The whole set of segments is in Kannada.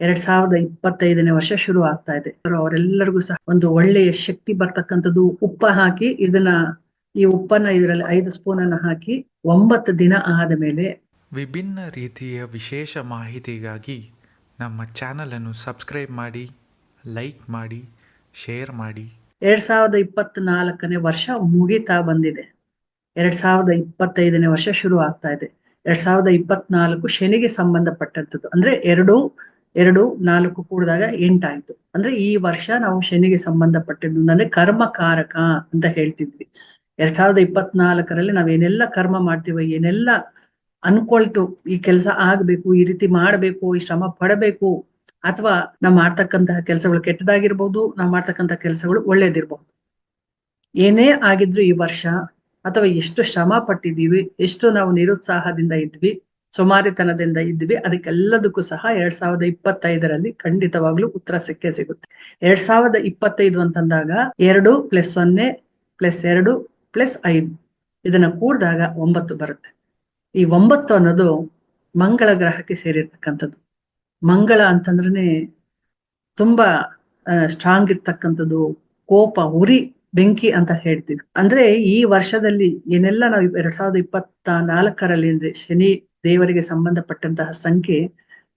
ಎರಡ್ ಸಾವಿರದ ಇಪ್ಪತ್ತೈದನೇ ವರ್ಷ ಶುರು ಆಗ್ತಾ ಇದೆ. ಅವರೆಲ್ಲರಿಗೂ ಸಹ ಒಂದು ಒಳ್ಳೆಯ ಶಕ್ತಿ ಬರ್ತಕ್ಕಂಥದ್ದು ಉಪ್ಪ ಹಾಕಿ ಇದನ್ನ ಈ ಉಪ್ಪನ್ನ ಇದರಲ್ಲಿ ಐದು ಸ್ಪೂನ್ ಅನ್ನ ಹಾಕಿ ಒಂಬತ್ತು ದಿನ ಆದ ಮೇಲೆ ವಿಭಿನ್ನ ರೀತಿಯ ವಿಶೇಷ ಮಾಹಿತಿಗಾಗಿ ನಮ್ಮ ಚಾನೆಲ್ ಚಾನಲನ್ನು ಸಬ್ಸ್ಕ್ರೈಬ್ ಮಾಡಿ ಲೈಕ್ ಮಾಡಿ ಶೇರ್ ಮಾಡಿ. ಎರಡ್ ಸಾವಿರದ ಇಪ್ಪತ್ನಾಲ್ಕನೇ ವರ್ಷ ಮುಗಿತಾ ಬಂದಿದೆ. ಎರಡ್ ಸಾವಿರದ ಇಪ್ಪತ್ತೈದನೇ ವರ್ಷ ಶುರು ಆಗ್ತಾ ಇದೆ. ಎರಡ್ ಸಾವಿರದ ಇಪ್ಪತ್ನಾಲ್ಕು ಶನಿಗೆ ಸಂಬಂಧಪಟ್ಟಂತದ್ದು ಅಂದ್ರೆ ಎರಡು ಎರಡು, ನಾಲ್ಕು ಕೂಡಿದಾಗ ಎಂಟಾಯ್ತು. ಅಂದ್ರೆ ಈ ವರ್ಷ ನಾವು ಶನಿಗೆ ಸಂಬಂಧಪಟ್ಟಿದ್ದು ಅಂದ್ರೆ ಕರ್ಮಕಾರಕ ಅಂತ ಹೇಳ್ತಿದ್ವಿ. ಎರಡ್ ಸಾವಿರದ ಇಪ್ಪತ್ನಾಲ್ಕರಲ್ಲಿ ನಾವೇನೆಲ್ಲ ಕರ್ಮ ಮಾಡ್ತೀವೋ, ಏನೆಲ್ಲ ಅನ್ಕೊಳ್ತು, ಈ ಕೆಲಸ ಆಗ್ಬೇಕು, ಈ ರೀತಿ ಮಾಡ್ಬೇಕು, ಈ ಶ್ರಮ ಪಡಬೇಕು, ಅಥವಾ ನಾವು ಮಾಡ್ತಕ್ಕಂತಹ ಕೆಲಸಗಳು ಕೆಟ್ಟದಾಗಿರ್ಬಹುದು ನಾವು ಮಾಡ್ತಕ್ಕಂತಹ ಕೆಲಸಗಳು ಒಳ್ಳೇದಿರ್ಬಹುದು ಏನೇ ಆಗಿದ್ರು ಈ ವರ್ಷ, ಅಥವಾ ಎಷ್ಟು ಶ್ರಮ ಪಟ್ಟಿದೀವಿ ಎಷ್ಟು ನಾವು ನಿರುತ್ಸಾಹದಿಂದ ಇದ್ವಿ ಸೋಮಾರಿತನದಿಂದ ಇದ್ವಿ. ಅದಕ್ಕೆಲ್ಲದಕ್ಕೂ ಸಹ ಎರಡ್ ಸಾವಿರದ ಇಪ್ಪತ್ತೈದರಲ್ಲಿ ಖಂಡಿತವಾಗ್ಲೂ ಉತ್ತರ ಸಿಕ್ಕೇ ಸಿಗುತ್ತೆ. ಎರಡ್ ಸಾವಿರದ ಇಪ್ಪತ್ತೈದು ಅಂತಂದಾಗ ಎರಡು ಪ್ಲಸ್ ಸೊನ್ನೆ ಪ್ಲಸ್ ಎರಡು ಪ್ಲಸ್ ಐದು ಇದನ್ನ ಕೂಡಿದಾಗ ಒಂಬತ್ತು ಬರುತ್ತೆ. ಈ ಒಂಬತ್ತು ಅನ್ನೋದು ಮಂಗಳ ಗ್ರಹಕ್ಕೆ ಸೇರಿರ್ತಕ್ಕಂಥದ್ದು. ಮಂಗಳ ಅಂತಂದ್ರೆ ತುಂಬಾ ಸ್ಟ್ರಾಂಗ್ ಇರ್ತಕ್ಕಂಥದ್ದು, ಕೋಪ, ಉರಿ, ಬೆಂಕಿ ಅಂತ ಹೇಳ್ತೀವಿ. ಅಂದ್ರೆ ಈ ವರ್ಷದಲ್ಲಿ ಏನೆಲ್ಲ ನಾವು ಎರಡ್ ಸಾವಿರದ ಇಪ್ಪತ್ತ ನಾಲ್ಕರಲ್ಲಿ ಅಂದ್ರೆ ಶನಿ ದೇವರಿಗೆ ಸಂಬಂಧಪಟ್ಟಂತಹ ಸಂಖ್ಯೆ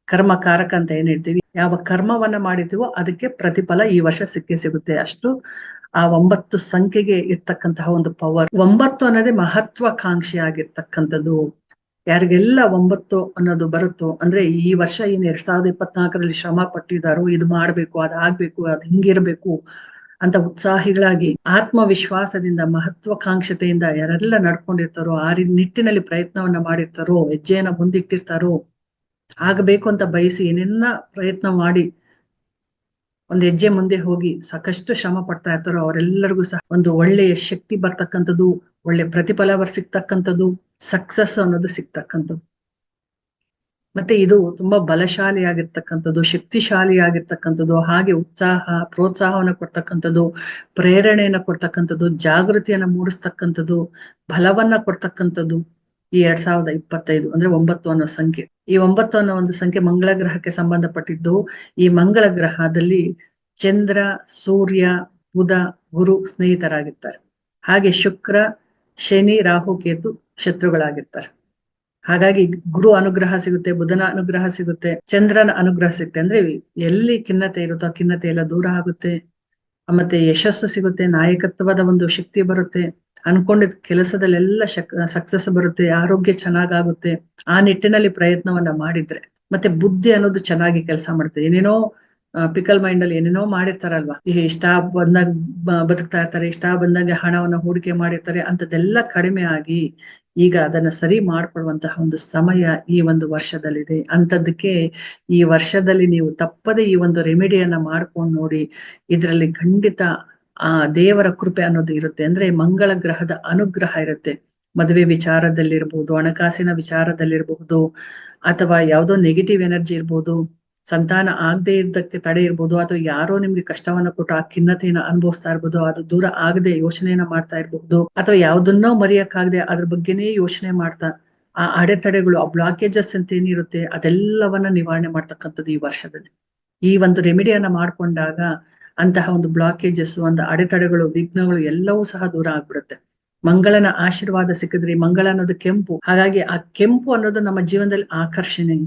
ಕರ್ಮಕಾರಕ ಅಂತ ಏನ್ ಹೇಳ್ತೀವಿ? ಯಾವ ಕರ್ಮವನ್ನ ಮಾಡಿದೀವೋ ಅದಕ್ಕೆ ಪ್ರತಿಫಲ ಈ ವರ್ಷ ಸಿಕ್ಕೇ ಸಿಗುತ್ತೆ. ಅಷ್ಟು ಆ ಒಂಬತ್ತು ಸಂಖ್ಯೆಗೆ ಇರ್ತಕ್ಕಂತಹ ಒಂದು ಪವರ್ ಒಂಬತ್ತು ಅನ್ನೋದೇ ಮಹತ್ವಾಕಾಂಕ್ಷಿ ಆಗಿರ್ತಕ್ಕಂಥದ್ದು. ಯಾರಿಗೆಲ್ಲ ಒಂಬತ್ತು ಅನ್ನೋದು ಬರುತ್ತೋ, ಅಂದ್ರೆ ಈ ವರ್ಷ ಏನ್ ಎರಡ್ ಸಾವಿರದ ಇಪ್ಪತ್ನಾಲ್ಕರಲ್ಲಿ ಶ್ರಮ ಪಟ್ಟಿದಾರೋ ಇದು ಮಾಡ್ಬೇಕು ಅದ್ ಆಗ್ಬೇಕು ಅದ್ ಹಿಂಗಿರ್ಬೇಕು ಅಂತ ಉತ್ಸಾಹಿಗಳಾಗಿ ಆತ್ಮವಿಶ್ವಾಸದಿಂದ ಮಹತ್ವಾಕಾಂಕ್ಷತೆಯಿಂದ ಯಾರೆಲ್ಲ ನಡ್ಕೊಂಡಿರ್ತಾರೋ, ಆ ನಿಟ್ಟಿನಲ್ಲಿ ಪ್ರಯತ್ನವನ್ನ ಮಾಡಿರ್ತಾರೋ, ಹೆಜ್ಜೆಯನ್ನ ಮುಂದಿಟ್ಟಿರ್ತಾರೋ, ಆಗಬೇಕು ಅಂತ ಬಯಸಿ ಏನೆಲ್ಲ ಪ್ರಯತ್ನ ಮಾಡಿ ಒಂದು ಹೆಜ್ಜೆ ಮುಂದೆ ಹೋಗಿ ಸಾಕಷ್ಟು ಶ್ರಮ ಪಡ್ತಾ ಇರ್ತಾರೋ, ಅವರೆಲ್ಲರಿಗೂ ಸಹ ಒಂದು ಒಳ್ಳೆಯ ಶಕ್ತಿ ಬರ್ತಕ್ಕಂಥದ್ದು, ಒಳ್ಳೆ ಪ್ರತಿಫಲ ಸಿಗ್ತಕ್ಕಂಥದ್ದು, ಸಕ್ಸಸ್ ಅನ್ನೋದು ಸಿಗ್ತಕ್ಕಂಥದ್ದು. ಮತ್ತೆ ಇದು ತುಂಬಾ ಬಲಶಾಲಿ ಆಗಿರ್ತಕ್ಕಂಥದ್ದು ಶಕ್ತಿಶಾಲಿ ಆಗಿರ್ತಕ್ಕಂಥದ್ದು ಹಾಗೆ ಉತ್ಸಾಹ, ಪ್ರೋತ್ಸಾಹವನ್ನ ಕೊಡ್ತಕ್ಕಂಥದ್ದು, ಪ್ರೇರಣೆಯನ್ನ ಕೊಡ್ತಕ್ಕಂಥದ್ದು, ಜಾಗೃತಿಯನ್ನ ಮೂಡಿಸ್ತಕ್ಕಂಥದ್ದು, ಬಲವನ್ನ ಕೊಡ್ತಕ್ಕಂಥದ್ದು ಈ ಎರಡ್ ಸಾವಿರದ ಇಪ್ಪತ್ತೈದು ಅಂದ್ರೆ ಒಂಬತ್ತು ಅನ್ನೋ ಸಂಖ್ಯೆ. ಈ ಒಂಬತ್ತು ಅನ್ನೋ ಒಂದು ಸಂಖ್ಯೆ ಮಂಗಳ ಗ್ರಹಕ್ಕೆ ಸಂಬಂಧಪಟ್ಟಿದ್ದು, ಈ ಮಂಗಳ ಗ್ರಹದಲ್ಲಿ ಚಂದ್ರ, ಸೂರ್ಯ, ಬುಧ, ಗುರು ಸ್ನೇಹಿತರಾಗಿರ್ತಾರೆ. ಹಾಗೆ ಶುಕ್ರ, ಶನಿ, ರಾಹು, ಕೇತು ಶತ್ರುಗಳಾಗಿರ್ತಾರೆ. ಹಾಗಾಗಿ ಗುರು ಅನುಗ್ರಹ ಸಿಗುತ್ತೆ, ಬುಧನ ಅನುಗ್ರಹ ಸಿಗುತ್ತೆ, ಚಂದ್ರನ ಅನುಗ್ರಹ ಸಿಗುತ್ತೆ. ಅಂದ್ರೆ ಎಲ್ಲಿ ಖಿನ್ನತೆ ಇರುತ್ತೋ ಖಿನ್ನತೆ ಎಲ್ಲ ದೂರ ಆಗುತ್ತೆ. ಮತ್ತೆ ಯಶಸ್ಸು ಸಿಗುತ್ತೆ, ನಾಯಕತ್ವದ ಒಂದು ಶಕ್ತಿ ಬರುತ್ತೆ. ಅನ್ಕೊಂಡಿದ್ ಕೆಲಸದಲ್ಲೆಲ್ಲ ಶಕ್ ಸಕ್ಸಸ್ ಬರುತ್ತೆ, ಆರೋಗ್ಯ ಚೆನ್ನಾಗಾಗುತ್ತೆ. ಆ ನಿಟ್ಟಿನಲ್ಲಿ ಪ್ರಯತ್ನವನ್ನ ಮಾಡಿದ್ರೆ, ಮತ್ತೆ ಬುದ್ಧಿ ಅನ್ನೋದು ಚೆನ್ನಾಗಿ ಕೆಲಸ ಮಾಡುತ್ತೆ. ಏನೇನೋ ಪಿಕಲ್ ಮೈಂಡ್ ಅಲ್ಲಿ ಏನೇನೋ ಮಾಡಿರ್ತಾರಲ್ವಾ? ಇಷ್ಟ ಬಂದಾಗ ಬದುಕ್ತಾ ಇರ್ತಾರೆ, ಇಷ್ಟ ಬಂದಾಗ ಹಣವನ್ನ ಹೂಡಿಕೆ ಮಾಡಿರ್ತಾರೆ ಅಂತದೆಲ್ಲ ಕಡಿಮೆ ಆಗಿ ಈಗ ಅದನ್ನ ಸರಿ ಮಾಡ್ಕೊಳ್ಳುವಂತಹ ಒಂದು ಸಮಯ ಈ ಒಂದು ವರ್ಷದಲ್ಲಿದೆ. ಅಂತದಕ್ಕೆ ಈ ವರ್ಷದಲ್ಲಿ ನೀವು ತಪ್ಪದೆ ಈ ಒಂದು ರೆಮಿಡಿಯನ್ನ ಮಾಡ್ಕೊಂಡು ನೋಡಿ ಇದರಲ್ಲಿ ಖಂಡಿತ ಆ ದೇವರ ಕೃಪೆ ಅನ್ನೋದು ಇರುತ್ತೆ. ಅಂದ್ರೆ ಮಂಗಳ ಗ್ರಹದ ಅನುಗ್ರಹ ಇರುತ್ತೆ. ಮದುವೆ ವಿಚಾರದಲ್ಲಿರ್ಬಹುದು ಹಣಕಾಸಿನ ವಿಚಾರದಲ್ಲಿರಬಹುದು ಅಥವಾ ಯಾವುದೋ ನೆಗೆಟಿವ್ ಎನರ್ಜಿ ಇರ್ಬೋದು ಸಂತಾನ ಆಗದೆ ಇದ್ದಕ್ಕೆ ತಡೆ ಇರ್ಬೋದು, ಅಥವಾ ಯಾರೋ ನಿಮ್ಗೆ ಕಷ್ಟವನ್ನ ಕೊಟ್ಟು ಆ ಖಿನ್ನತೆಯನ್ನ ಅನುಭವಿಸ್ತಾ ಇರ್ಬೋದು, ಅದು ದೂರ ಆಗದೆ ಯೋಚನೆಯನ್ನ ಮಾಡ್ತಾ ಇರಬಹುದು ಅಥವಾ ಯಾವ್ದನ್ನೋ ಮರೆಯಕ್ಕಾಗದೆ ಅದ್ರ ಬಗ್ಗೆನೇ ಯೋಚನೆ ಮಾಡ್ತಾ, ಆ ಅಡೆತಡೆಗಳು, ಆ ಬ್ಲಾಕೇಜಸ್ ಅಂತ ಏನಿರುತ್ತೆ ಅದೆಲ್ಲವನ್ನ ನಿವಾರಣೆ ಮಾಡ್ತಕ್ಕಂಥದ್ದು ಈ ವರ್ಷದಲ್ಲಿ. ಈ ಒಂದು ರೆಮಿಡಿಯನ್ನ ಮಾಡ್ಕೊಂಡಾಗ ಅಂತಹ ಒಂದು ಬ್ಲಾಕೇಜಸ್ ಒಂದು ಅಡೆತಡೆಗಳು, ವಿಘ್ನಗಳು ಎಲ್ಲವೂ ಸಹ ದೂರ ಆಗ್ಬಿಡುತ್ತೆ. ಮಂಗಳನ ಆಶೀರ್ವಾದ ಸಿಕ್ಕಿದ್ರೆ, ಮಂಗಳ ಅನ್ನೋದು ಕೆಂಪು, ಹಾಗಾಗಿ ಆ ಕೆಂಪು ಅನ್ನೋದು ನಮ್ಮ ಜೀವನದಲ್ಲಿ ಆಕರ್ಷಣೆ.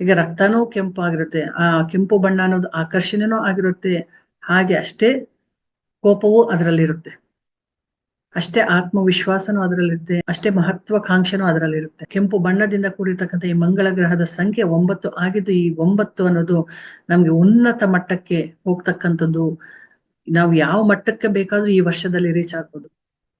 ಈಗ ರಕ್ತನೂ ಕೆಂಪು ಆಗಿರುತ್ತೆ ಆ ಕೆಂಪು ಬಣ್ಣ ಅನ್ನೋದು ಆಕರ್ಷಣೆನೂ ಆಗಿರುತ್ತೆ. ಹಾಗೆ ಅಷ್ಟೇ ಕೋಪವೂ ಅದರಲ್ಲಿರುತ್ತೆ. ಅಷ್ಟೇ ಆತ್ಮವಿಶ್ವಾಸನೂ ಅದರಲ್ಲಿರುತ್ತೆ. ಅಷ್ಟೇ ಮಹತ್ವಾಕಾಂಕ್ಷೆನೂ ಅದರಲ್ಲಿರುತ್ತೆ. ಕೆಂಪು ಬಣ್ಣದಿಂದ ಕೂಡಿರ್ತಕ್ಕಂಥ ಈ ಮಂಗಳ ಗ್ರಹದ ಸಂಖ್ಯೆ ಒಂಬತ್ತು ಆಗಿದ್ದು ಈ ಒಂಬತ್ತು ಅನ್ನೋದು ನಮ್ಗೆ ಉನ್ನತ ಮಟ್ಟಕ್ಕೆ ಹೋಗ್ತಕ್ಕಂಥದ್ದು. ನಾವು ಯಾವ ಮಟ್ಟಕ್ಕೆ ಬೇಕಾದ್ರೂ ಈ ವರ್ಷದಲ್ಲಿ ರೀಚ್ ಆಗ್ಬೋದು.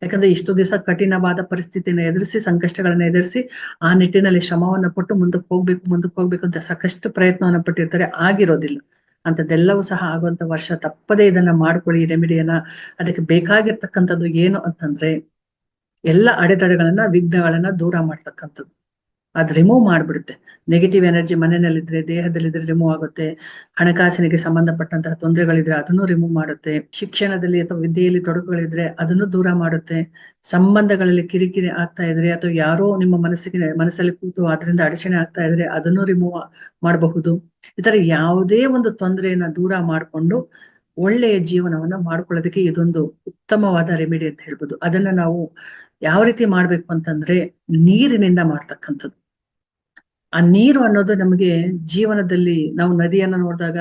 ಯಾಕಂದ್ರೆ ಇಷ್ಟು ದಿವಸ ಕಠಿಣವಾದ ಪರಿಸ್ಥಿತಿನ ಎದುರಿಸಿ, ಸಂಕಷ್ಟಗಳನ್ನ ಎದುರಿಸಿ ಆ ನಿಟ್ಟಿನಲ್ಲಿ ಶ್ರಮವನ್ನ ಪಟ್ಟು ಮುಂದಕ್ಕೆ ಹೋಗ್ಬೇಕು ಮುಂದಕ್ಕೆ ಹೋಗ್ಬೇಕು ಅಂತ ಸಾಕಷ್ಟು ಪ್ರಯತ್ನವನ್ನ ಪಟ್ಟಿರ್ತಾರೆ. ಆಗಿರೋದಿಲ್ಲ. ಅಂತದೆಲ್ಲವೂ ಸಹ ಆಗುವಂತ ವರ್ಷ ತಪ್ಪದೇ ಇದನ್ನ ಮಾಡ್ಕೊಳ್ಳಿ ರೆಮಿಡಿಯನ್ನ. ಅದಕ್ಕೆ ಬೇಕಾಗಿರ್ತಕ್ಕಂಥದ್ದು ಏನು ಅಂತಂದ್ರೆ, ಎಲ್ಲ ಅಡೆತಡೆಗಳನ್ನ, ವಿಘ್ನಗಳನ್ನ ದೂರ ಮಾಡ್ತಕ್ಕಂಥದ್ದು. ಅದು ರಿಮೂವ್ ಮಾಡ್ಬಿಡುತ್ತೆ. ನೆಗೆಟಿವ್ ಎನರ್ಜಿ ಮನೆಯಲ್ಲಿದ್ರೆ, ದೇಹದಲ್ಲಿದ್ರೆ ರಿಮೂವ್ ಆಗುತ್ತೆ. ಹಣಕಾಸಿನಿಗೆ ಸಂಬಂಧಪಟ್ಟಂತಹ ತೊಂದರೆಗಳಿದ್ರೆ ಅದನ್ನು ರಿಮೂವ್ ಮಾಡುತ್ತೆ. ಶಿಕ್ಷಣದಲ್ಲಿ ಅಥವಾ ವಿದ್ಯೆಯಲ್ಲಿ ತೊಡಕುಗಳಿದ್ರೆ ಅದನ್ನು ದೂರ ಮಾಡುತ್ತೆ. ಸಂಬಂಧಗಳಲ್ಲಿ ಕಿರಿಕಿರಿ ಆಗ್ತಾ ಇದ್ರೆ ಅಥವಾ ಯಾರೋ ನಿಮ್ಮ ಮನಸ್ಸಿಗೆ, ಮನಸ್ಸಲ್ಲಿ ಕೂತು ಅದರಿಂದ ಅಡಚಣೆ ಆಗ್ತಾ ಇದ್ರೆ ಅದನ್ನು ರಿಮೂವ್ ಮಾಡಬಹುದು. ಈ ಯಾವುದೇ ಒಂದು ತೊಂದರೆಯನ್ನ ದೂರ ಮಾಡಿಕೊಂಡು ಒಳ್ಳೆಯ ಜೀವನವನ್ನ ಮಾಡ್ಕೊಳ್ಳೋದಕ್ಕೆ ಇದೊಂದು ಉತ್ತಮವಾದ ರೆಮಿಡಿ ಅಂತ ಹೇಳ್ಬೋದು. ಅದನ್ನ ನಾವು ಯಾವ ರೀತಿ ಮಾಡ್ಬೇಕು ಅಂತಂದ್ರೆ ನೀರಿನಿಂದ ಮಾಡ್ತಕ್ಕಂಥದ್ದು. ಆ ನೀರು ಅನ್ನೋದು ನಮಗೆ ಜೀವನದಲ್ಲಿ ನಾವು ನದಿಯನ್ನ ನೋಡಿದಾಗ,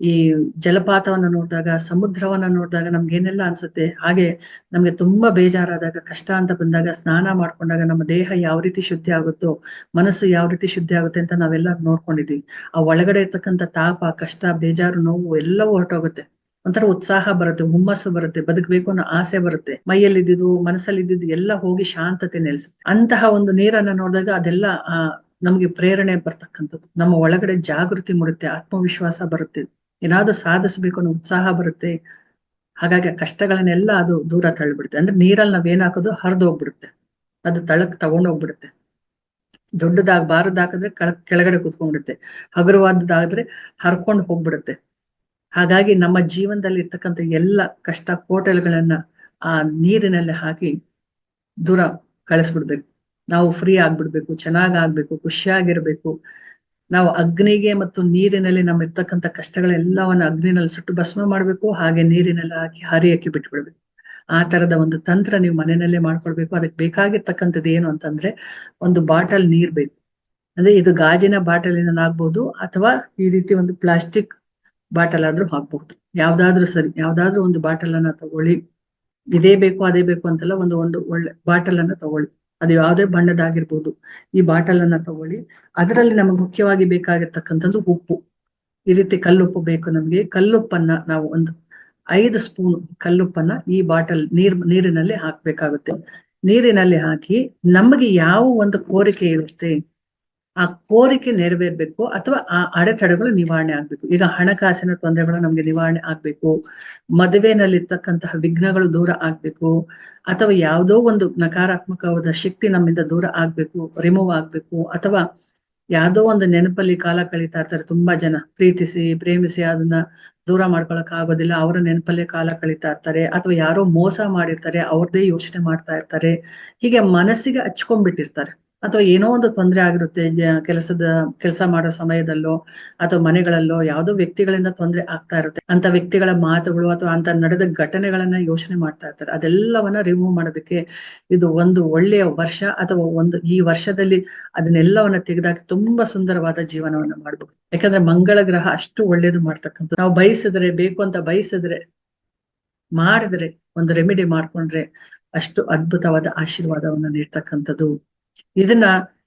ಈ ಜಲಪಾತವನ್ನ ನೋಡಿದಾಗ, ಸಮುದ್ರವನ್ನ ನೋಡಿದಾಗ ನಮ್ಗೆ ಏನೆಲ್ಲ ಅನ್ಸುತ್ತೆ? ಹಾಗೆ ನಮ್ಗೆ ತುಂಬಾ ಬೇಜಾರಾದಾಗ, ಕಷ್ಟ ಅಂತ ಬಂದಾಗ ಸ್ನಾನ ಮಾಡ್ಕೊಂಡಾಗ ನಮ್ಮ ದೇಹ ಯಾವ ರೀತಿ ಶುದ್ಧಿ ಆಗುತ್ತೋ, ಮನಸ್ಸು ಯಾವ ರೀತಿ ಶುದ್ಧಿ ಆಗುತ್ತೆ ಅಂತ ನಾವೆಲ್ಲ ನೋಡ್ಕೊಂಡಿದೀವಿ. ಆ ಒಳಗಡೆ ಇರ್ತಕ್ಕಂಥ ತಾಪ, ಕಷ್ಟ, ಬೇಜಾರು, ನೋವು ಎಲ್ಲವೂ ಹೊರಟೋಗುತ್ತೆ. ಒಂಥರ ಉತ್ಸಾಹ ಬರುತ್ತೆ, ಹುಮ್ಮಸ್ಸು ಬರುತ್ತೆ, ಬದುಕಬೇಕು ಅನ್ನೋ ಆಸೆ ಬರುತ್ತೆ. ಮೈಯಲ್ಲಿ ಇದ್ದಿದ್ದು ಮನಸ್ಸಲ್ಲಿ ಇದ್ದಿದ್ದು ಎಲ್ಲ ಹೋಗಿ ಶಾಂತತೆ ನೆಲೆಸುತ್ತೆ. ಅಂತಹ ಒಂದು ನೀರನ್ನ ನೋಡಿದಾಗ ಅದೆಲ್ಲ, ಆ, ನಮಗೆ ಪ್ರೇರಣೆ ಬರ್ತಕ್ಕಂಥದ್ದು. ನಮ್ಮ ಒಳಗಡೆ ಜಾಗೃತಿ ಮೂಡುತ್ತೆ, ಆತ್ಮವಿಶ್ವಾಸ ಬರುತ್ತೆ. ಏನಾದ್ರು ಸಾಧಿಸ್ಬೇಕು ಅನ್ನೋ ಉತ್ಸಾಹ ಬರುತ್ತೆ. ಹಾಗಾಗಿ ಆ ಕಷ್ಟಗಳನ್ನೆಲ್ಲ ಅದು ದೂರ ತಳ್ಳಿಬಿಡುತ್ತೆ. ಅಂದ್ರೆ ನೀರಲ್ಲಿ ನಾವೇನ್ ಹಾಕೋದು ಹರಿದು ಹೋಗ್ಬಿಡುತ್ತೆ. ಅದು ತಳಕ್ ತಗೊಂಡೋಗ್ಬಿಡುತ್ತೆ ದೊಡ್ಡದಾಗ ಬಾರದಾಕಿದ್ರೆ ಕೆಳ ಕೆಳಗಡೆ ಕುತ್ಕೊಂಡ್ಬಿಡುತ್ತೆ. ಹಗುರವಾದದಾದ್ರೆ ಹರ್ಕೊಂಡು ಹೋಗ್ಬಿಡುತ್ತೆ. ಹಾಗಾಗಿ ನಮ್ಮ ಜೀವನದಲ್ಲಿ ಇರ್ತಕ್ಕಂಥ ಎಲ್ಲ ಕಷ್ಟ ಕೋಟಲ್ಗಳನ್ನ ಆ ನೀರಿನಲ್ಲಿ ಹಾಕಿ ದೂರ ಕಳಿಸ್ಬಿಡ್ಬೇಕು. ನಾವು ಫ್ರೀ ಆಗ್ಬಿಡ್ಬೇಕು, ಚೆನ್ನಾಗ್ ಆಗ್ಬೇಕು, ಖುಷಿಯಾಗಿರ್ಬೇಕು. ನಾವು ಅಗ್ನಿಗೆ ಮತ್ತು ನೀರಿನಲ್ಲಿ ನಮ್ಮ ಇರ್ತಕ್ಕಂಥ ಕಷ್ಟಗಳೆಲ್ಲವನ್ನ ಅಗ್ನಿನಲ್ಲಿ ಸುಟ್ಟು ಭಸ್ಮ ಮಾಡ್ಬೇಕು, ಹಾಗೆ ನೀರಿನಲ್ಲಿ ಹಾಕಿ ಹರಿಯಕ್ಕೆ ಬಿಟ್ಬಿಡ್ಬೇಕು. ಆ ತರದ ಒಂದು ತಂತ್ರ ನೀವು ಮನೆಯಲ್ಲೇ ಮಾಡ್ಕೊಳ್ಬೇಕು. ಅದಕ್ಕೆ ಬೇಕಾಗಿರ್ತಕ್ಕಂಥದ್ದು ಏನು ಅಂತಂದ್ರೆ ಒಂದು ಬಾಟಲ್ ನೀರ್ ಬೇಕು. ಅಂದ್ರೆ ಇದು ಗಾಜಿನ ಬಾಟಲಿನ ಆಗ್ಬಹುದು ಅಥವಾ ಈ ರೀತಿ ಒಂದು ಪ್ಲಾಸ್ಟಿಕ್ ಬಾಟಲ್ ಆದ್ರೂ ಹಾಕ್ಬಹುದು. ಯಾವ್ದಾದ್ರೂ ಸರಿ, ಯಾವ್ದಾದ್ರೂ ಒಂದು ಬಾಟಲ್ ಅನ್ನ ತಗೊಳ್ಳಿ. ಇದೇ ಬೇಕು, ಅದೇ ಬೇಕು ಅಂತಲ್ಲ ಒಂದು ಒಂದು ಒಳ್ಳೆ ಬಾಟಲ್ ಅನ್ನ ತಗೊಳ್ಳಿ. ಅದು ಯಾವುದೇ ಬಣ್ಣದಾಗಿರ್ಬೋದು ಈ ಬಾಟಲ್ ಅನ್ನ ತಗೊಳ್ಳಿ. ಅದರಲ್ಲಿ ನಮಗೆ ಮುಖ್ಯವಾಗಿ ಬೇಕಾಗಿರ್ತಕ್ಕಂಥದ್ದು ಉಪ್ಪು. ಈ ರೀತಿ ಕಲ್ಲುಪ್ಪು ಬೇಕು ನಮ್ಗೆ. ಕಲ್ಲುಪ್ಪನ್ನ ನಾವು ಒಂದು ಐದು ಸ್ಪೂನ್ ಕಲ್ಲುಪ್ಪನ್ನ ಈ ಬಾಟಲ್ ನೀರ್, ನೀರಿನಲ್ಲಿ ಹಾಕ್ಬೇಕಾಗುತ್ತೆ. ನೀರಿನಲ್ಲಿ ಹಾಕಿ ನಮಗೆ ಯಾವ ಒಂದು ಕೋರಿಕೆ ಇರುತ್ತೆ ಆ ಕೋರಿಕೆ ನೆರವೇರ್ಬೇಕು ಅಥವಾ ಆ ಅಡೆತಡೆಗಳು ನಿವಾರಣೆ ಆಗ್ಬೇಕು. ಈಗ ಹಣಕಾಸಿನ ತೊಂದರೆಗಳು ನಮ್ಗೆ ನಿವಾರಣೆ ಆಗ್ಬೇಕು. ಮದುವೆನಲ್ಲಿರ್ತಕ್ಕಂತಹ ವಿಘ್ನಗಳು ದೂರ ಆಗ್ಬೇಕು. ಅಥವಾ ಯಾವುದೋ ಒಂದು ನಕಾರಾತ್ಮಕವಾದ ಶಕ್ತಿ ನಮ್ಮಿಂದ ದೂರ ಆಗ್ಬೇಕು ರಿಮೂವ್ ಆಗ್ಬೇಕು. ಅಥವಾ ಯಾವುದೋ ಒಂದು ನೆನಪಲ್ಲಿ ಕಾಲ ಕಳೀತಾ ಇರ್ತಾರೆ ತುಂಬಾ ಜನ. ಪ್ರೀತಿಸಿ, ಪ್ರೇಮಿಸಿ ಅದನ್ನ ದೂರ ಮಾಡ್ಕೊಳಕ್ ಆಗೋದಿಲ್ಲ. ಅವರ ನೆನಪಲ್ಲೇ ಕಾಲ ಕಳೀತಾ ಇರ್ತಾರೆ. ಅಥವಾ ಯಾರೋ ಮೋಸ ಮಾಡಿರ್ತಾರೆ. ಅವ್ರದೇ ಯೋಚನೆ ಮಾಡ್ತಾ ಇರ್ತಾರೆ. ಹೀಗೆ ಮನಸ್ಸಿಗೆ ಹಚ್ಕೊಂಡ್ಬಿಟ್ಟಿರ್ತಾರೆ. ಅಥವಾ ಏನೋ ಒಂದು ತೊಂದರೆ ಆಗಿರುತ್ತೆ ಕೆಲಸದ, ಕೆಲಸ ಮಾಡೋ ಸಮಯದಲ್ಲೋ, ಅಥವಾ ಮನೆಗಳಲ್ಲೋ, ಯಾವುದೋ ವ್ಯಕ್ತಿಗಳಿಂದ ತೊಂದರೆ ಆಗ್ತಾ ಇರುತ್ತೆ. ಅಂತ ವ್ಯಕ್ತಿಗಳ ಮಾತುಗಳು ಅಥವಾ ಅಂತ ನಡೆದ ಘಟನೆಗಳನ್ನ ಯೋಚನೆ ಮಾಡ್ತಾ ಇರ್ತಾರೆ. ಅದೆಲ್ಲವನ್ನ ರಿಮೂವ್ ಮಾಡೋದಕ್ಕೆ ಇದು ಒಂದು ಒಳ್ಳೆಯ ವರ್ಷ ಅಥವಾ ಒಂದು, ಈ ವರ್ಷದಲ್ಲಿ ಅದನ್ನೆಲ್ಲವನ್ನ ತೆಗೆದಾಗ ತುಂಬಾ ಸುಂದರವಾದ ಜೀವನವನ್ನ ಮಾಡಬಹುದು ಯಾಕಂದ್ರೆ ಮಂಗಳ ಗ್ರಹ ಅಷ್ಟು ಒಳ್ಳೇದು ಮಾಡ್ತಕ್ಕಂಥ ನಾವು ಬಯಸಿದ್ರೆ, ಬೇಕು ಅಂತ ಬಯಸಿದ್ರೆ, ಮಾಡಿದ್ರೆ, ಒಂದು ರೆಮಿಡಿ ಮಾಡ್ಕೊಂಡ್ರೆ ಅಷ್ಟು ಅದ್ಭುತವಾದ ಆಶೀರ್ವಾದವನ್ನ ನೀಡ್ತಕ್ಕಂಥದ್ದು. ಇದನ್ನ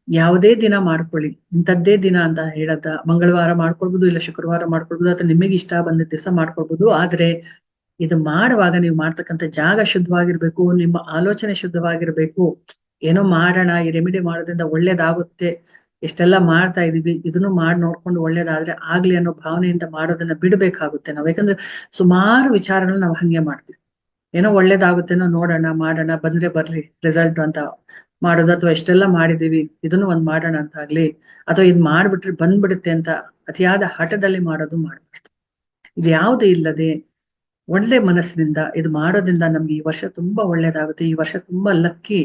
ಯಾವುದೇ ದಿನ ಮಾಡ್ಕೊಳ್ಳಿ. ಇಂಥದ್ದೇ ದಿನ ಅಂತ ಹೇಳದ, ಮಂಗಳವಾರ ಮಾಡ್ಕೊಳ್ಬಹುದು ಇಲ್ಲ ಶುಕ್ರವಾರ ಮಾಡ್ಕೊಳ್ಬಹುದು ಅಥವಾ ನಿಮಗೆ ಇಷ್ಟ ಬಂದ ದಿವಸ ಮಾಡ್ಕೊಳ್ಬಹುದು ಆದ್ರೆ ಇದು ಮಾಡುವಾಗ ನೀವು ಮಾಡ್ತಕ್ಕಂತ ಜಾಗ ಶುದ್ಧವಾಗಿರ್ಬೇಕು, ನಿಮ್ಮ ಆಲೋಚನೆ ಶುದ್ಧವಾಗಿರ್ಬೇಕು. ಏನೋ ಮಾಡೋಣ, ಈ ರೆಮಿಡಿ ಮಾಡೋದ್ರಿಂದ ಒಳ್ಳೇದಾಗುತ್ತೆ. ಎಷ್ಟೆಲ್ಲ ಮಾಡ್ತಾ ಇದೀವಿ, ಇದನ್ನು ಮಾಡಿ ನೋಡ್ಕೊಂಡು ಒಳ್ಳೇದಾದ್ರೆ ಆಗ್ಲಿ ಅನ್ನೋ ಭಾವನೆಯಿಂದ ಮಾಡೋದನ್ನ ಬಿಡ್ಬೇಕಾಗುತ್ತೆ ನಾವು. ಯಾಕಂದ್ರೆ ಸುಮಾರು ವಿಚಾರಗಳನ್ನ ನಾವು ಹಂಗೆ ಮಾಡ್ತೀವಿ. ಏನೋ ಒಳ್ಳೇದಾಗುತ್ತೇನೋ ನೋಡೋಣ, ಮಾಡೋಣ, ಬಂದ್ರೆ ಬರ್ಲಿ ರಿಸಲ್ಟ್ ಅಂತ. ಮಾಡೋದು ಅಥವಾ ಎಷ್ಟೆಲ್ಲ ಮಾಡಿದೀವಿ ಇದನ್ನು ಒಂದ್ ಮಾಡೋಣ ಅಂತ ಆಗ್ಲಿ, ಅಥವಾ ಇದ್ ಮಾಡ್ಬಿಟ್ರೆ ಬಂದ್ಬಿಡುತ್ತೆ ಅಂತ ಅತಿಯಾದ ಹಠದಲ್ಲಿ ಮಾಡೋದು ಮಾಡ್ಬಾರ್ದು ಇದು ಯಾವುದು ಇಲ್ಲದೆ ಒಳ್ಳೆ ಮನಸ್ಸಿನಿಂದ ಇದು ಮಾಡೋದ್ರಿಂದ ನಮ್ಗೆ ಈ ವರ್ಷ ತುಂಬಾ ಒಳ್ಳೇದಾಗುತ್ತೆ. ಈ ವರ್ಷ ತುಂಬಾ ಲಕ್ಕಿ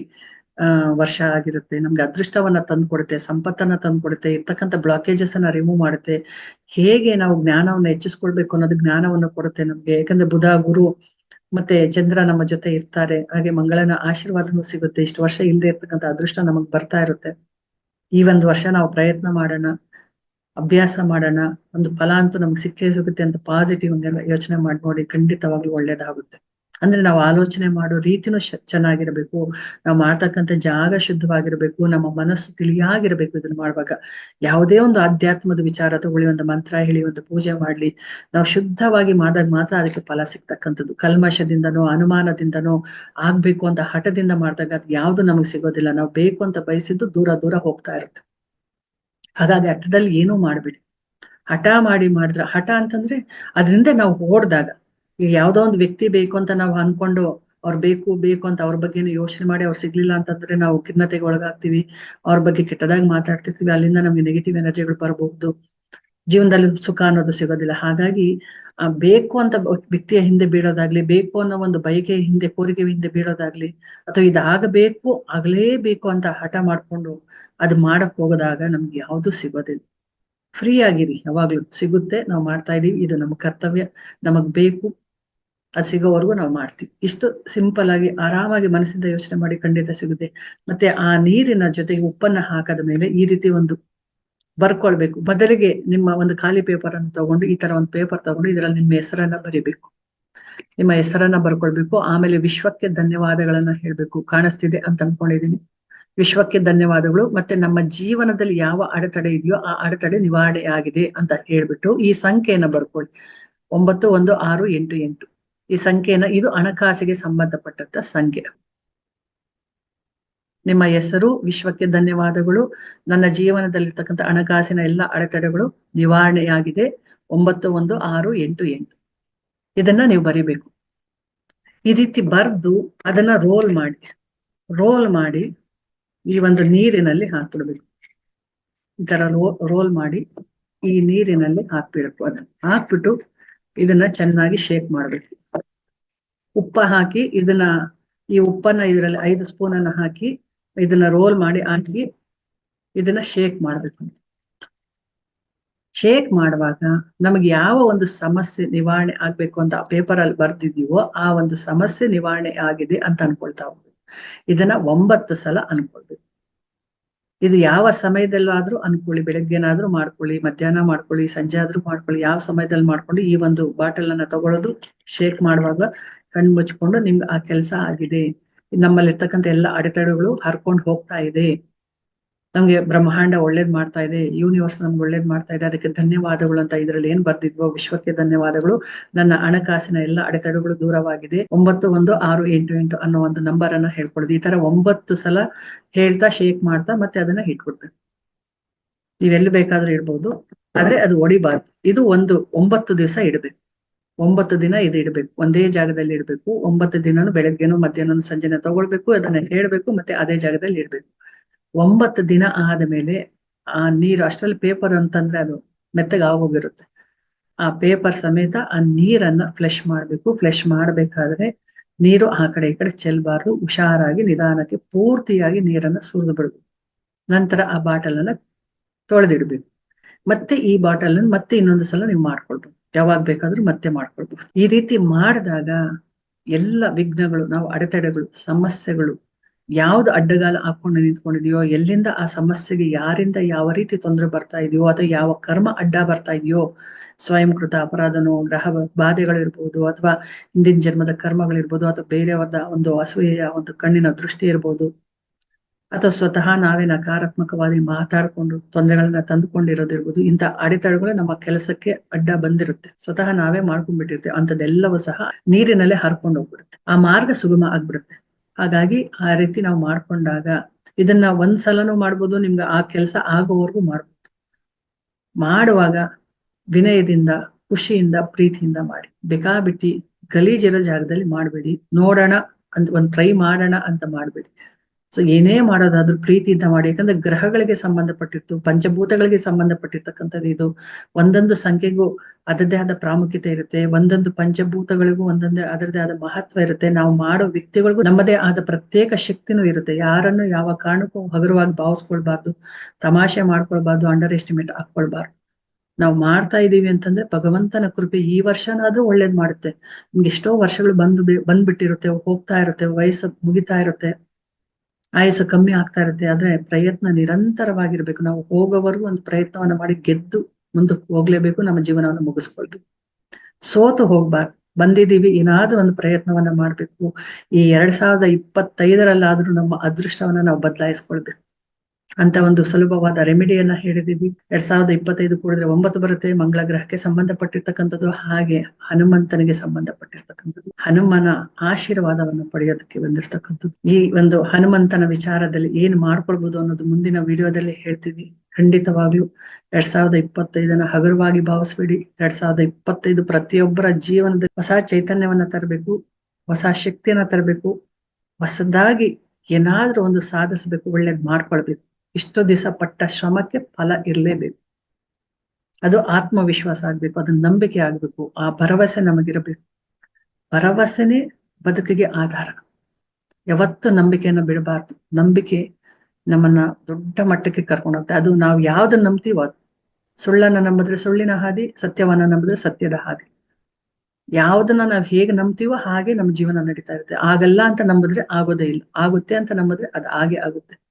ವರ್ಷ ಆಗಿರುತ್ತೆ. ನಮ್ಗೆ ಅದೃಷ್ಟವನ್ನ ತಂದ್ಕೊಡುತ್ತೆ, ಸಂಪತ್ತನ್ನ ತಂದ್ಕೊಡುತ್ತೆ, ಇರ್ತಕ್ಕಂಥ ಬ್ಲಾಕೇಜಸ್ ಅನ್ನ ರಿಮೂವ್ ಮಾಡುತ್ತೆ. ಹೇಗೆ ನಾವು ಜ್ಞಾನವನ್ನ ಹೆಚ್ಚಿಸ್ಕೊಳ್ಬೇಕು ಅನ್ನೋದು ಜ್ಞಾನವನ್ನು ಕೊಡುತ್ತೆ ನಮ್ಗೆ. ಯಾಕಂದ್ರೆ ಬುಧ, ಗುರು ಮತ್ತೆ ಚಂದ್ರ ನಮ್ಮ ಜೊತೆ ಇರ್ತಾರೆ, ಹಾಗೆ ಮಂಗಳನ ಆಶೀರ್ವಾದನೂ ಸಿಗುತ್ತೆ. ಇಷ್ಟು ವರ್ಷ ಇಲ್ಲದೆ ಇರ್ತಕ್ಕಂಥ ಅದೃಷ್ಟ ನಮಗ್ ಬರ್ತಾ ಇರುತ್ತೆ. ಈ ಒಂದು ವರ್ಷ ನಾವು ಪ್ರಯತ್ನ ಮಾಡೋಣ, ಅಭ್ಯಾಸ ಮಾಡೋಣ, ಒಂದು ಫಲ ಅಂತೂ ನಮ್ಗೆ ಸಿಕ್ಕೇ ಸಿಗುತ್ತೆ ಅಂತ ಪಾಸಿಟಿವ್ ಯೋಚನೆ ಮಾಡಿ ನೋಡಿ ಖಂಡಿತವಾಗ್ಲೂ ಒಳ್ಳೇದಾಗುತ್ತೆ. ಅಂದ್ರೆ ನಾವು ಆಲೋಚನೆ ಮಾಡೋ ರೀತಿನೂ ಚೆನ್ನಾಗಿರ್ಬೇಕು. ನಾವು ಮಾಡ್ತಕ್ಕಂಥ ಜಾಗ ಶುದ್ಧವಾಗಿರ್ಬೇಕು. ನಮ್ಮ ಮನಸ್ಸು ತಿಳಿಯಾಗಿರ್ಬೇಕು ಇದನ್ನ ಮಾಡುವಾಗ. ಯಾವುದೇ ಒಂದು ಆಧ್ಯಾತ್ಮದ ವಿಚಾರ ತಗೊಳ್ಳಿ, ಒಂದು ಮಂತ್ರ ಹೇಳಿ, ಒಂದು ಪೂಜೆ ಮಾಡ್ಲಿ. ನಾವು ಶುದ್ಧವಾಗಿ ಮಾಡಿದಾಗ ಮಾತ್ರ ಅದಕ್ಕೆ ಫಲ ಸಿಗ್ತಕ್ಕಂಥದ್ದು. ಕಲ್ಮಶದಿಂದನೋ, ಅನುಮಾನದಿಂದನೋ ಆಗ್ಬೇಕು ಅಂತ ಹಠದಿಂದ ಮಾಡಿದಾಗ ಅದ್ ಯಾವ್ದು ನಮಗೆ ಸಿಗೋದಿಲ್ಲ. ನಾವು ಬೇಕು ಅಂತ ಬಯಸಿದ್ದು ದೂರ ದೂರ ಹೋಗ್ತಾ ಇರುತ್ತೆ. ಹಾಗಾಗಿ ಹಠದಲ್ಲಿ ಏನೂ ಮಾಡ್ಬಿಡಿ. ಹಠ ಮಾಡಿ ಮಾಡಿದ್ರ, ಹಠ ಅಂತಂದ್ರೆ ಅದರಿಂದ ನಾವು ಓಡ್ದಾಗ ಈಗ ಯಾವ್ದೋ ಒಂದು ವ್ಯಕ್ತಿ ಬೇಕು ಅಂತ ನಾವು ಅನ್ಕೊಂಡು ಅವ್ರ ಬೇಕು ಬೇಕು ಅಂತ ಅವ್ರ ಬಗ್ಗೆನೇ ಯೋಚನೆ ಮಾಡಿ ಅವ್ರು ಸಿಗ್ಲಿಲ್ಲ ಅಂತಂದ್ರೆ ನಾವು ಖಿನ್ನತೆಗೆ ಒಳಗಾಗ್ತೀವಿ. ಅವ್ರ ಬಗ್ಗೆ ಕೆಟ್ಟದಾಗಿ ಮಾತಾಡ್ತಿರ್ತೀವಿ. ಅಲ್ಲಿಂದ ನಮ್ಗೆ ನೆಗೆಟಿವ್ ಎನರ್ಜಿಗಳು ಬರಬಹುದು. ಜೀವನದಲ್ಲಿ ಸುಖ ಅನ್ನೋದು ಸಿಗೋದಿಲ್ಲ. ಹಾಗಾಗಿ, ಆ ಬೇಕು ಅಂತ ವ್ಯಕ್ತಿಯ ಹಿಂದೆ ಬೀಳೋದಾಗ್ಲಿ, ಬೇಕು ಅನ್ನೋ ಒಂದು ಬಯಕೆ ಹಿಂದೆ, ಕೋರಿಕೆ ಹಿಂದೆ ಬೀಳೋದಾಗ್ಲಿ, ಅಥವಾ ಇದಾಗಬೇಕು, ಆಗ್ಲೇಬೇಕು ಅಂತ ಹಠ ಮಾಡ್ಕೊಂಡು ಅದು ಮಾಡಕ್ ಹೋಗೋದಾಗ ನಮ್ಗೆ ಯಾವ್ದು ಸಿಗೋದಿಲ್ಲ. ಫ್ರೀ ಆಗಿರಿ. ಯಾವಾಗ್ಲೂ ಸಿಗುತ್ತೆ. ನಾವು ಮಾಡ್ತಾ ಇದೀವಿ. ಇದು ನಮ್ಮ ಕರ್ತವ್ಯ. ನಮಗ್ ಬೇಕು. ಅದು ಸಿಗೋವರೆಗೂ ನಾವು ಮಾಡ್ತೀವಿ. ಇಷ್ಟು ಸಿಂಪಲ್ ಆಗಿ ಆರಾಮಾಗಿ ಮನಸ್ಸಿಂದ ಯೋಚನೆ ಮಾಡಿ ಖಂಡಿತ ಸಿಗುತ್ತೆ. ಮತ್ತೆ ಆ ನೀರಿನ ಜೊತೆಗೆ ಉಪ್ಪನ್ನ ಹಾಕದ ಮೇಲೆ ಈ ರೀತಿ ಒಂದು ಬರ್ಕೊಳ್ಬೇಕು. ಬದಲಿಗೆ ನಿಮ್ಮ ಒಂದು ಖಾಲಿ ಪೇಪರ್ ಅನ್ನು ತಗೊಂಡು ಈ ತರ ಒಂದು ಪೇಪರ್ ತಗೊಂಡು ಇದರಲ್ಲಿ ನಿಮ್ಮ ಹೆಸರನ್ನ ಬರಿಬೇಕು. ನಿಮ್ಮ ಹೆಸರನ್ನ ಬರ್ಕೊಳ್ಬೇಕು. ಆಮೇಲೆ ವಿಶ್ವಕ್ಕೆ ಧನ್ಯವಾದಗಳನ್ನ ಹೇಳ್ಬೇಕು. ಕಾಣಿಸ್ತಿದೆ ಅಂತ ಅನ್ಕೊಂಡಿದೀನಿ. ವಿಶ್ವಕ್ಕೆ ಧನ್ಯವಾದಗಳು. ಮತ್ತೆ ನಮ್ಮ ಜೀವನದಲ್ಲಿ ಯಾವ ಅಡೆತಡೆ ಇದೆಯೋ ಆ ಅಡೆತಡೆ ನಿವಾರಣೆ ಆಗಿದೆ ಅಂತ ಹೇಳ್ಬಿಟ್ಟು ಈ ಸಂಖ್ಯೆಯನ್ನ ಬರ್ಕೊಳ್ಳಿ. ಒಂಬತ್ತು ಒಂದು ಆರು ಎಂಟು ಎಂಟು. ಈ ಸಂಖ್ಯೆಯನ್ನ ಇದು ಹಣಕಾಸಿಗೆ ಸಂಬಂಧಪಟ್ಟಂತ ಸಂಖ್ಯೆ. ನಿಮ್ಮ ಹೆಸರು, ವಿಶ್ವಕ್ಕೆ ಧನ್ಯವಾದಗಳು. ನನ್ನ ಜೀವನದಲ್ಲಿರ್ತಕ್ಕಂಥ ಹಣಕಾಸಿನ ಎಲ್ಲ ಅಡೆತಡೆಗಳು ನಿವಾರಣೆಯಾಗಿದೆ. ಒಂಬತ್ತು ಒಂದು ಆರು ಎಂಟು ಎಂಟು. ಇದನ್ನ ನೀವು ಬರಿಬೇಕು. ಈ ರೀತಿ ಬರ್ದು ಅದನ್ನ ರೋಲ್ ಮಾಡಿ ರೋಲ್ ಮಾಡಿ ಈ ಒಂದು ನೀರಿನಲ್ಲಿ ಹಾಕ್ಬಿಡ್ಬೇಕು. ಈ ತರ ರೋಲ್ ಮಾಡಿ ಈ ನೀರಿನಲ್ಲಿ ಹಾಕ್ಬಿಡ್ಬೇಕು. ಅದನ್ನ ಹಾಕ್ಬಿಟ್ಟು ಇದನ್ನ ಚೆನ್ನಾಗಿ ಶೇಕ್ ಮಾಡ್ಬೇಕು. ಉಪ್ಪ ಹಾಕಿ ಇದನ್ನ ಈ ಉಪ್ಪನ್ನ ಇದರಲ್ಲಿ ಐದು ಸ್ಪೂನ್ ಅನ್ನ ಹಾಕಿ ಇದನ್ನ ರೋಲ್ ಮಾಡಿ ಹಾಕಿ ಇದನ್ನ ಶೇಕ್ ಮಾಡ್ಬೇಕು. ಶೇಕ್ ಮಾಡುವಾಗ ನಮಗೆ ಯಾವ ಒಂದು ಸಮಸ್ಯೆ ನಿವಾರಣೆ ಆಗ್ಬೇಕು ಅಂತ ಪೇಪರ್ ಅಲ್ಲಿ ಬರ್ದಿದೀವೋ ಆ ಒಂದು ಸಮಸ್ಯೆ ನಿವಾರಣೆ ಆಗಿದೆ ಅಂತ ಅನ್ಕೊಳ್ತಾ ಹೋಗ್ಬೇಕು. ಇದನ್ನ ಒಂಬತ್ತು ಸಲ ಅನ್ಕೊಳ್ಬೇಕು. ಇದು ಯಾವ ಸಮಯದಲ್ಲಾದ್ರೂ ಅನ್ಕೊಳ್ಳಿ, ಬೆಳಗ್ಗೆನಾದ್ರೂ ಮಾಡ್ಕೊಳ್ಳಿ, ಮಧ್ಯಾಹ್ನ ಮಾಡ್ಕೊಳ್ಳಿ, ಸಂಜೆ ಆದ್ರೂ ಮಾಡ್ಕೊಳ್ಳಿ, ಯಾವ ಸಮಯದಲ್ಲಿ ಮಾಡ್ಕೊಂಡು ಈ ಒಂದು ಬಾಟಲ್ ಅನ್ನ ತಗೊಳ್ಳೋದು ಶೇಕ್ ಮಾಡುವಾಗ ಕಣ್ಣು ಮುಚ್ಕೊಂಡು ನಿಮ್ಗೆ ಆ ಕೆಲಸ ಆಗಿದೆ. ನಮ್ಮಲ್ಲಿರ್ತಕ್ಕಂಥ ಎಲ್ಲ ಅಡೆತಡೆಗಳು ಹರ್ಕೊಂಡು ಹೋಗ್ತಾ ಇದೆ. ನಮ್ಗೆ ಬ್ರಹ್ಮಾಂಡ ಒಳ್ಳೇದ್ ಮಾಡ್ತಾ ಇದೆ ಯೂನಿವರ್ಸ್ ನಮ್ಗೆ ಒಳ್ಳೇದ್ ಮಾಡ್ತಾ ಇದೆ. ಅದಕ್ಕೆ ಧನ್ಯವಾದಗಳು ಅಂತ ಇದ್ರಲ್ಲಿ ಏನ್ ಬರ್ದಿದ್ವೋ, ವಿಶ್ವಕ್ಕೆ ಧನ್ಯವಾದಗಳು. ನನ್ನ ಹಣಕಾಸಿನ ಎಲ್ಲ ಅಡೆತಡೆಗಳು ದೂರವಾಗಿದೆ. ಒಂಬತ್ತು ಒಂದು ಆರು ಎಂಟು ಎಂಟು ಅನ್ನೋ ಒಂದು ನಂಬರ್ ಅನ್ನ ಈ ತರ ಒಂಬತ್ತು ಸಲ ಹೇಳ್ತಾ ಶೇಕ್ ಮಾಡ್ತಾ, ಮತ್ತೆ ಅದನ್ನ ಇಟ್ಬಿಡ್ಬೇಕು ನೀವೆಲ್ಲಿ ಬೇಕಾದ್ರೂ ಇಡ್ಬೋದು. ಆದ್ರೆ ಅದು ಒಡಿಬಾರ್ದು. ಇದು ಒಂದು ಒಂಬತ್ತು ದಿವಸ ಇಡ್ಬೇಕು. ಒಂಬತ್ತು ದಿನ ಇದು ಇಡ್ಬೇಕು. ಒಂದೇ ಜಾಗದಲ್ಲಿ ಇಡ್ಬೇಕು. ಒಂಬತ್ತು ದಿನನು ಬೆಳಗ್ಗೆನು ಮಧ್ಯಾಹ್ನ ಸಂಜೆನ ತಗೊಳ್ಬೇಕು. ಅದನ್ನ ಹೇಳ್ಬೇಕು ಮತ್ತೆ ಅದೇ ಜಾಗದಲ್ಲಿ ಇಡ್ಬೇಕು. ಒಂಬತ್ತು ದಿನ ಆದ ಮೇಲೆ ಆ ನೀರು ಅಷ್ಟ್ರಲ್ಲಿ ಪೇಪರ್ ಅಂತಂದ್ರೆ ಅದು ಮೆತ್ತಗೆ ಆಗೋಗಿರುತ್ತೆ. ಆ ಪೇಪರ್ ಸಮೇತ ಆ ನೀರನ್ನ ಫ್ಲೆಶ್ ಮಾಡ್ಬೇಕು. ಫ್ಲೆಶ್ ಮಾಡ್ಬೇಕಾದ್ರೆ ನೀರು ಆ ಕಡೆ ಈ ಕಡೆ ಚೆಲ್ಬಾರ್ದು. ಹುಷಾರಾಗಿ ನಿಧಾನಕ್ಕೆ ಪೂರ್ತಿಯಾಗಿ ನೀರನ್ನ ಸುರಿದು ಬಿಡ್ಬೇಕು. ನಂತರ ಆ ಬಾಟಲ್ ಅನ್ನ ತೊಳೆದಿಡ್ಬೇಕು. ಮತ್ತೆ ಈ ಬಾಟಲ್ ಮತ್ತೆ ಇನ್ನೊಂದು ಸಲ ನೀವು ಮಾಡ್ಕೊಳ್ಬೇಕು. ಯಾವಾಗ ಬೇಕಾದ್ರೂ ಮತ್ತೆ ಮಾಡ್ಕೊಳ್ಬಹುದು. ಈ ರೀತಿ ಮಾಡಿದಾಗ ಎಲ್ಲ ವಿಘ್ನಗಳು, ನಾವು ಅಡೆತಡೆಗಳು, ಸಮಸ್ಯೆಗಳು ಯಾವ್ದು ಅಡ್ಡಗಾಲ ಹಾಕೊಂಡು ನಿಂತ್ಕೊಂಡಿದೆಯೋ, ಎಲ್ಲಿಂದ ಆ ಸಮಸ್ಯೆಗೆ ಯಾರಿಂದ ಯಾವ ರೀತಿ ತೊಂದರೆ ಬರ್ತಾ ಇದೆಯೋ, ಅಥವಾ ಯಾವ ಕರ್ಮ ಅಡ್ಡ ಬರ್ತಾ ಇದೆಯೋ, ಸ್ವಯಂಕೃತ ಅಪರಾಧನೋ, ಗ್ರಹ ಬಾಧೆಗಳಿರ್ಬೋದು, ಅಥವಾ ಹಿಂದಿನ ಜನ್ಮದ ಕರ್ಮಗಳಿರ್ಬೋದು, ಅಥವಾ ಬೇರೆಯವರ ಒಂದು ಅಸೂಯೆಯ ಒಂದು ಕಣ್ಣಿನ ದೃಷ್ಟಿ ಇರ್ಬೋದು ಅಥವಾ ಸ್ವತಃ ನಾವೇ ನಕಾರಾತ್ಮಕವಾಗಿ ಮಾತಾಡ್ಕೊಂಡು ತೊಂದರೆಗಳನ್ನ ತಂದುಕೊಂಡಿರೋದಿರ್ಬೋದು, ಇಂಥ ಅಡೆತಡೆಗಳು ನಮ್ಮ ಕೆಲಸಕ್ಕೆ ಅಡ್ಡ ಬಂದಿರುತ್ತೆ. ಸ್ವತಃ ನಾವೇ ಮಾಡ್ಕೊಂಡ್ಬಿಟ್ಟಿರ್ತೇವೆ, ಅಂಥದ್ದೆಲ್ಲವೂ ಸಹ ನೀರಿನಲ್ಲೇ ಹರ್ಕೊಂಡು ಹೋಗ್ಬಿಡುತ್ತೆ. ಆ ಮಾರ್ಗ ಸುಗಮ ಆಗ್ಬಿಡುತ್ತೆ. ಹಾಗಾಗಿ ಆ ರೀತಿ ನಾವು ಮಾಡ್ಕೊಂಡಾಗ ಇದನ್ನ ಒಂದ್ ಸಲನೂ ಮಾಡ್ಬೋದು, ನಿಮ್ಗೆ ಆ ಕೆಲಸ ಆಗೋವರೆಗೂ ಮಾಡ್ಬೋದು. ಮಾಡುವಾಗ ವಿನಯದಿಂದ, ಖುಷಿಯಿಂದ, ಪ್ರೀತಿಯಿಂದ ಮಾಡಿ. ಬೇಕಾಬಿಟ್ಟಿ ಗಲೀಜಿರೋ ಜಾಗದಲ್ಲಿ ಮಾಡಬೇಡಿ. ನೋಡೋಣ ಅಂತ, ಒಂದ್ ಟ್ರೈ ಮಾಡೋಣ ಅಂತ ಮಾಡ್ಬೇಡಿ. ಸೊ ಏನೇ ಮಾಡೋದಾದ್ರೂ ಪ್ರೀತಿಯಿಂದ ಮಾಡಿ, ಯಾಕಂದ್ರೆ ಗ್ರಹಗಳಿಗೆ ಸಂಬಂಧಪಟ್ಟಿತ್ತು, ಪಂಚಭೂತಗಳಿಗೆ ಸಂಬಂಧಪಟ್ಟಿರ್ತಕ್ಕಂಥದ್ದು ಇದು. ಒಂದೊಂದು ಸಂಖ್ಯೆಗೂ ಅದರದೇ ಆದ ಪ್ರಾಮುಖ್ಯತೆ ಇರುತ್ತೆ. ಒಂದೊಂದು ಪಂಚಭೂತಗಳಿಗೂ ಒಂದೊಂದೇ ಅದರದೇ ಆದ ಮಹತ್ವ ಇರುತ್ತೆ. ನಾವು ಮಾಡೋ ವ್ಯಕ್ತಿಗಳಿಗೂ ನಮ್ಮದೇ ಆದ ಪ್ರತ್ಯೇಕ ಶಕ್ತಿನೂ ಇರುತ್ತೆ. ಯಾರನ್ನು ಯಾವ ಕಾರಣಕ್ಕೂ ಹಗುರವಾಗಿ ಭಾವಿಸ್ಕೊಳ್ಬಾರ್ದು, ತಮಾಷೆ ಮಾಡ್ಕೊಳ್ಬಾರ್ದು ಅಂಡರ್ ಎಸ್ಟಿಮೇಟ್ ಹಾಕೊಳ್ಬಾರ್ದು ನಾವು ಮಾಡ್ತಾ ಇದೀವಿ ಅಂತಂದ್ರೆ ಭಗವಂತನ ಕೃಪೆ ಈ ವರ್ಷನಾದ್ರೂ ಒಳ್ಳೇದ್ ಮಾಡುತ್ತೆ. ನಿಮ್ಗೆ ಎಷ್ಟೋ ವರ್ಷಗಳು ಬಂದು ಬಂದ್ಬಿಟ್ಟಿರುತ್ತೆ, ಹೋಗ್ತಾ ಇರುತ್ತೆ, ವಯಸ್ಸು ಮುಗಿತಾ ಇರುತ್ತೆ. ಆಯಸ್ಸು ಕಮ್ಮಿ ಆಗ್ತಾ ಇರುತ್ತೆ, ಆದ್ರೆ ಪ್ರಯತ್ನ ನಿರಂತರವಾಗಿರ್ಬೇಕು. ನಾವು ಹೋಗೋವರೆಗೂ ಒಂದು ಪ್ರಯತ್ನವನ್ನ ಮಾಡಿ ಗೆದ್ದು ಮುಂದಕ್ಕೆ ಹೋಗ್ಲೇಬೇಕು, ನಮ್ಮ ಜೀವನವನ್ನು ಮುಗಿಸ್ಕೊಳ್ಬೇಕು. ಸೋತು ಹೋಗ್ಬಾರ್ದು. ಬಂದಿದ್ದೀವಿ, ಏನಾದ್ರೂ ಒಂದು ಪ್ರಯತ್ನವನ್ನ ಮಾಡ್ಬೇಕು. ಈ ಎರಡ್ ಸಾವಿರದ ಇಪ್ಪತ್ತೈದರಲ್ಲಾದ್ರೂ ನಮ್ಮ ಅದೃಷ್ಟವನ್ನ ನಾವು ಬದಲಾಯಿಸ್ಕೊಳ್ಬೇಕು. ಅಂತ ಒಂದು ಸುಲಭವಾದ ರೆಮಿಡಿಯನ್ನ ಹೇಳಿದೀವಿ ಎರಡ್ ಸಾವಿರದ ಇಪ್ಪತ್ತೈದು ಕೂಡಿದ್ರೆ ಒಂಬತ್ತು ಬರುತ್ತೆ ಮಂಗಳ ಗ್ರಹಕ್ಕೆ ಸಂಬಂಧಪಟ್ಟಿರ್ತಕ್ಕಂಥದ್ದು, ಹಾಗೆ ಹನುಮಂತನಿಗೆ ಸಂಬಂಧಪಟ್ಟಿರ್ತಕ್ಕಂಥದ್ದು. ಹನುಮನ ಆಶೀರ್ವಾದವನ್ನು ಪಡೆಯೋದಕ್ಕೆ ಬಂದಿರತಕ್ಕಂಥದ್ದು. ಈ ಒಂದು ಹನುಮಂತನ ವಿಚಾರದಲ್ಲಿ ಏನ್ ಮಾಡ್ಕೊಳ್ಬಹುದು ಅನ್ನೋದು ಮುಂದಿನ ವಿಡಿಯೋದಲ್ಲಿ ಹೇಳ್ತೀವಿ. ಖಂಡಿತವಾಗ್ಲೂ ಎರಡ್ ಸಾವಿರದ ಇಪ್ಪತ್ತೈದನ ಹಗುರವಾಗಿ ಭಾವಿಸ್ಬೇಡಿ. ಎರಡ್ ಸಾವಿರದ ಇಪ್ಪತ್ತೈದು ಪ್ರತಿಯೊಬ್ಬರ ಜೀವನದಲ್ಲಿ ಹೊಸ ಚೈತನ್ಯವನ್ನ ತರಬೇಕು, ಹೊಸ ಶಕ್ತಿಯನ್ನ ತರಬೇಕು, ಹೊಸದಾಗಿ ಏನಾದ್ರೂ ಒಂದು ಸಾಧಿಸ್ಬೇಕು, ಒಳ್ಳೇದ್ ಮಾಡ್ಕೊಳ್ಬೇಕು. ಇಷ್ಟು ದಿವಸ ಪಟ್ಟ ಶ್ರಮಕ್ಕೆ ಫಲ ಇರಲೇಬೇಕು. ಅದು ಆತ್ಮವಿಶ್ವಾಸ ಆಗ್ಬೇಕು, ಅದು ನಂಬಿಕೆ ಆಗ್ಬೇಕು, ಆ ಭರವಸೆ ನಮಗಿರಬೇಕು. ಭರವಸೆನೇ ಬದುಕಿಗೆ ಆಧಾರ. ಯಾವತ್ತು ನಂಬಿಕೆಯನ್ನು ಬಿಡಬಾರ್ದು. ನಂಬಿಕೆ ನಮ್ಮನ್ನ ದೊಡ್ಡ ಮಟ್ಟಕ್ಕೆ ಕರ್ಕೊಂಡು ಹೋಗುತ್ತೆ. ಅದು ನಾವು ಯಾವ್ದನ್ನ ನಂಬ್ತೀವೋ ಅದು. ಸುಳ್ಳನ್ನ ನಂಬಿದ್ರೆ ಸುಳ್ಳಿನ ಹಾದಿ, ಸತ್ಯವನ್ನ ನಂಬಿದ್ರೆ ಸತ್ಯದ ಹಾದಿ. ಯಾವ್ದನ್ನ ನಾವು ಹೇಗೆ ನಂಬ್ತೀವೋ ಹಾಗೆ ನಮ್ಮ ಜೀವನ ನಡೀತಾ ಇರುತ್ತೆ. ಆಗಲ್ಲ ಅಂತ ನಂಬಿದ್ರೆ ಆಗೋದೇ ಇಲ್ಲ. ಆಗುತ್ತೆ ಅಂತ ನಂಬಿದ್ರೆ ಅದು ಹಾಗೆ ಆಗುತ್ತೆ.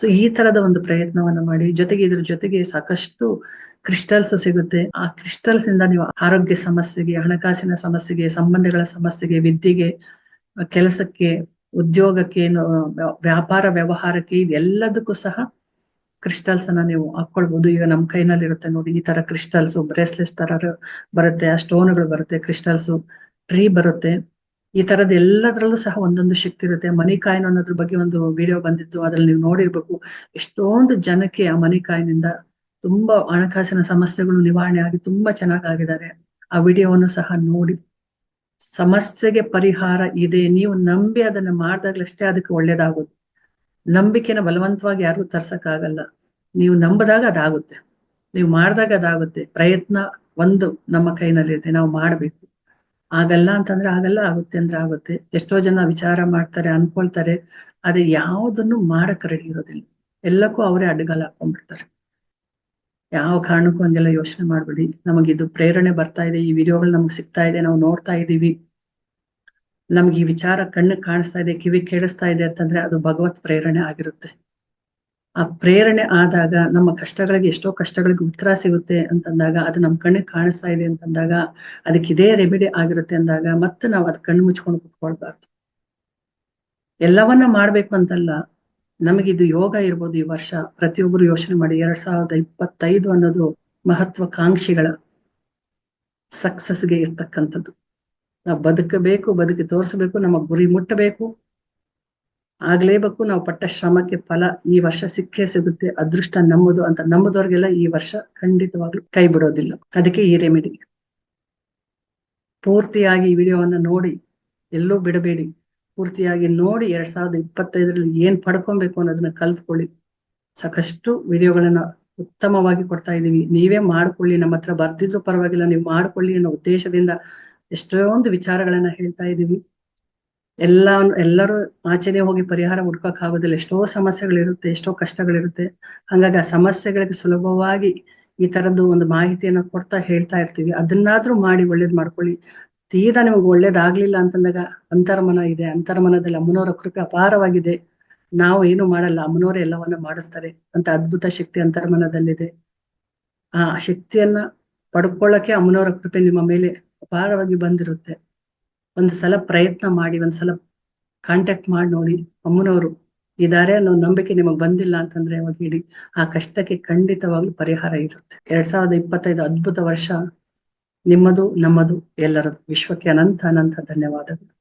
ಸೊ ಈ ತರದ ಒಂದು ಪ್ರಯತ್ನವನ್ನ ಮಾಡಿ, ಜೊತೆಗೆ ಇದ್ರ ಜೊತೆಗೆ ಸಾಕಷ್ಟು ಕ್ರಿಸ್ಟಲ್ಸ್ ಸಿಗುತ್ತೆ. ಆ ಕ್ರಿಸ್ಟಲ್ಸ್ ಇಂದ ನೀವು ಆರೋಗ್ಯ ಸಮಸ್ಯೆಗೆ, ಹಣಕಾಸಿನ ಸಮಸ್ಯೆಗೆ, ಸಂಬಂಧಗಳ ಸಮಸ್ಯೆಗೆ, ವಿದ್ಯೆಗೆ, ಕೆಲಸಕ್ಕೆ, ಉದ್ಯೋಗಕ್ಕೆ ವ್ಯಾಪಾರ ವ್ಯವಹಾರಕ್ಕೆ ಇದೆಲ್ಲದಕ್ಕೂ ಸಹ ಕ್ರಿಸ್ಟಲ್ಸ್ ಅನ್ನ ನೀವು ಹಾಕೊಳ್ಬಹುದು ಈಗ ನಮ್ಮ ಕೈನಲ್ಲಿ ಇರುತ್ತೆ ನೋಡಿ, ಈ ತರ ಕ್ರಿಸ್ಟಲ್ಸ್ ಬ್ರೇಸ್ಲೆಟ್ಸ್ ತರ ಬರುತ್ತೆ, ಆ ಸ್ಟೋನ್ಗಳು ಬರುತ್ತೆ ಕ್ರಿಸ್ಟಲ್ಸ್ ಟ್ರೀ ಬರುತ್ತೆ. ಈ ತರದ ಎಲ್ಲದರಲ್ಲೂ ಸಹ ಒಂದೊಂದು ಶಕ್ತಿ ಇರುತ್ತೆ. ಮನಿ ಕಾಯಿನ್ ಅನ್ನೋದ್ರ ಬಗ್ಗೆ ಒಂದು ವಿಡಿಯೋ ಬಂದಿತ್ತು. ಅದ್ರಲ್ಲಿ ನೀವು ನೋಡಿರ್ಬೇಕು. ಎಷ್ಟೊಂದು ಜನಕ್ಕೆ ಆ ಮನಿ ಕಾಯಿನಿಂದ ತುಂಬಾ ಹಣಕಾಸಿನ ಸಮಸ್ಯೆಗಳು ನಿವಾರಣೆ ಆಗಿ ತುಂಬಾ ಚೆನ್ನಾಗಾಗಿದ್ದಾರೆ. ಆ ವಿಡಿಯೋವನ್ನು ಸಹ ನೋಡಿ. ಸಮಸ್ಯೆಗೆ ಪರಿಹಾರ ಇದೆ. ನೀವು ನಂಬಿ ಅದನ್ನ ಮಾಡಿದಾಗ್ಲಷ್ಟೇ ಅದಕ್ಕೆ ಒಳ್ಳೇದಾಗುತ್ತೆ ನಂಬಿಕೆನ ಬಲವಂತವಾಗಿ ಯಾರಿಗೂ ತರ್ಸಕ್ಕಾಗಲ್ಲ. ನೀವು ನಂಬದಾಗ ಅದಾಗುತ್ತೆ. ನೀವು ಮಾಡಿದಾಗ ಅದಾಗುತ್ತೆ. ಪ್ರಯತ್ನ ಒಂದು ನಮ್ಮ ಕೈನಲ್ಲಿರುತ್ತೆ ನಾವು ಮಾಡ್ಬೇಕು. ಆಗಲ್ಲ ಅಂತಂದ್ರೆ ಆಗಲ್ಲ, ಆಗುತ್ತೆ ಅಂದ್ರೆ ಆಗುತ್ತೆ. ಎಷ್ಟೋ ಜನ ವಿಚಾರ ಮಾಡ್ತಾರೆ, ಅನ್ಕೊಳ್ತಾರೆ, ಆದ್ರೆ ಯಾವುದನ್ನು ಮಾಡಕ್ ರೆಡಿ ಇರೋದಿಲ್ಲ. ಎಲ್ಲಕ್ಕೂ ಅವರೇ ಅಡ್ಗಲ್ ಹಾಕೊಂಡ್ಬಿಡ್ತಾರೆ. ಯಾವ ಕಾರಣಕ್ಕೂ ಹಂಗೆಲ್ಲ ಯೋಚನೆ ಮಾಡ್ಬಿಡಿ. ಇದು ಪ್ರೇರಣೆ ಬರ್ತಾ ಇದೆ, ಈ ವಿಡಿಯೋಗಳು ನಮ್ಗೆ ಸಿಗ್ತಾ ಇದೆ, ನಾವು ನೋಡ್ತಾ ಇದೀವಿ ನಮ್ಗೆ ಈ ವಿಚಾರ ಕಣ್ಣು ಕಾಣಿಸ್ತಾ ಇದೆ ಕಿವಿ ಕೇಳಿಸ್ತಾ ಇದೆ ಅಂತಂದ್ರೆ ಅದು ಭಗವತ್ ಪ್ರೇರಣೆ ಆಗಿರುತ್ತೆ. ಆ ಪ್ರೇರಣೆ ಆದಾಗ ನಮ್ಮ ಕಷ್ಟಗಳಿಗೆ ಎಷ್ಟೋ ಕಷ್ಟಗಳಿಗೆ ಉತ್ತರ ಸಿಗುತ್ತೆ ಅಂತಂದಾಗ ಅದು ನಮ್ ಕಣ್ಣಿಗೆ ಕಾಣಿಸ್ತಾ ಇದೆ ಅಂತಂದಾಗ ಅದಕ್ಕೆ ಇದೇ ರೆಮಿಡಿ ಆಗಿರುತ್ತೆ ಅಂದಾಗ ಮತ್ತೆ ನಾವು ಅದ್ ಕಣ್ಣು ಮುಚ್ಕೊಂಡು ಕುತ್ಕೊಳ್ಬಾರ್ದು. ಎಲ್ಲವನ್ನ ಮಾಡ್ಬೇಕು ಅಂತಲ್ಲ ನಮಗಿದು ಯೋಗ ಇರ್ಬೋದು ಈ ವರ್ಷ. ಪ್ರತಿಯೊಬ್ಬರು ಯೋಚನೆ ಮಾಡಿ ಎರಡ್ ಸಾವಿರದ ಇಪ್ಪತ್ತೈದು ಅನ್ನೋದು ಮಹತ್ವಾಕಾಂಕ್ಷಿಗಳ ಸಕ್ಸಸ್ಗೆ ಇರ್ತಕ್ಕಂಥದ್ದು. ನಾವು ಬದುಕಬೇಕು, ಬದುಕಿ ತೋರಿಸ್ಬೇಕು, ನಮ್ಮ ಗುರಿ ಮುಟ್ಟಬೇಕು. ಆಗ್ಲೇಬೇಕು ನಾವು ಪಟ್ಟ ಶ್ರಮಕ್ಕೆ ಫಲ ಈ ವರ್ಷ ಸಿಕ್ಕೇ ಸಿಗುತ್ತೆ. ಅದೃಷ್ಟ ನಮ್ಮದು ಅಂತ ನಮ್ಮದವ್ರಿಗೆಲ್ಲ ಈ ವರ್ಷ ಖಂಡಿತವಾಗ್ಲೂ ಕೈ ಬಿಡೋದಿಲ್ಲ. ಅದಕ್ಕೆ ಈ ರೆಮಿಡಿ ಪೂರ್ತಿಯಾಗಿ ಈ ವಿಡಿಯೋವನ್ನ ನೋಡಿ, ಎಲ್ಲೂ ಬಿಡಬೇಡಿ. ಪೂರ್ತಿಯಾಗಿ ನೋಡಿ ಎರಡ್ ಸಾವಿರದ ಇಪ್ಪತ್ತೈದರಲ್ಲಿ ಏನ್ ಪಡ್ಕೊಬೇಕು ಅನ್ನೋದನ್ನ ಕಲ್ತ್ಕೊಳ್ಳಿ. ಸಾಕಷ್ಟು ವಿಡಿಯೋಗಳನ್ನ ಉತ್ತಮವಾಗಿ ಕೊಡ್ತಾ ಇದೀವಿ ನೀವೇ ಮಾಡ್ಕೊಳ್ಳಿ, ನಮ್ಮ ಹತ್ರ ಬರ್ದಿದ್ರು ಪರವಾಗಿಲ್ಲ. ನೀವು ಮಾಡ್ಕೊಳ್ಳಿ ಅನ್ನೋ ಉದ್ದೇಶದಿಂದ ಎಷ್ಟೊಂದು ವಿಚಾರಗಳನ್ನ ಹೇಳ್ತಾ ಇದೀವಿ ಎಲ್ಲ ಎಲ್ಲರೂ ಆಚೆನೆ ಹೋಗಿ ಪರಿಹಾರ ಹುಡ್ಕಕ್ ಆಗೋದಿಲ್ಲ ಎಷ್ಟೋ ಸಮಸ್ಯೆಗಳಿರುತ್ತೆ, ಎಷ್ಟೋ ಕಷ್ಟಗಳಿರುತ್ತೆ. ಹಂಗಾಗಿ ಆ ಸಮಸ್ಯೆಗಳಿಗೆ ಸುಲಭವಾಗಿ ಈ ತರದ್ದು ಒಂದು ಮಾಹಿತಿಯನ್ನ ಕೊಡ್ತಾ ಹೇಳ್ತಾ ಇರ್ತೀವಿ. ಅದನ್ನಾದ್ರೂ ಮಾಡಿ ಒಳ್ಳೇದ್ ಮಾಡ್ಕೊಳ್ಳಿ. ತೀರಾ ನಿಮ್ಗೆ ಒಳ್ಳೇದಾಗ್ಲಿಲ್ಲ ಅಂತಂದಾಗ ಅಂತರ್ಮನ ಇದೆ. ಅಂತರ್ಮನದಲ್ಲಿ ಅಮ್ಮನವರ ಕೃಪೆ ಅಪಾರವಾಗಿದೆ. ನಾವು ಏನು ಮಾಡಲ್ಲ. ಅಮ್ಮನವರೇ ಎಲ್ಲವನ್ನ ಮಾಡಿಸ್ತಾರೆ ಅಂತ ಅದ್ಭುತ ಶಕ್ತಿ ಅಂತರ್ಮನದಲ್ಲಿದೆ. ಆ ಶಕ್ತಿಯನ್ನ ಪಡ್ಕೊಳ್ಳಕ್ಕೆ ಅಮ್ಮನವರ ಕೃಪೆ ನಿಮ್ಮ ಮೇಲೆ ಅಪಾರವಾಗಿ ಬಂದಿರುತ್ತೆ. ಒಂದು ಸಲ ಪ್ರಯತ್ನ ಮಾಡಿ ಒಂದ್ಸಲ ಕಾಂಟ್ಯಾಕ್ಟ್ ಮಾಡಿ ನೋಡಿ ಅಮ್ಮನವರು ಇದಾರೆ ಅನ್ನೋ ನಂಬಿಕೆ ನಿಮಗ್ ಬಂದಿಲ್ಲ ಅಂತಂದ್ರೆ ಅವಾಗ ಹೇಳಿ ಆ ಕಷ್ಟಕ್ಕೆ ಖಂಡಿತವಾಗ್ಲೂ ಪರಿಹಾರ ಇರುತ್ತೆ. ಎರಡ್ ಸಾವಿರದ ಇಪ್ಪತ್ತೈದು ಅದ್ಭುತ ವರ್ಷ ನಿಮ್ಮದು, ನಮ್ಮದು ಎಲ್ಲರದು. ವಿಶ್ವಕ್ಕೆ ಅನಂತ ಅನಂತ ಧನ್ಯವಾದಗಳು.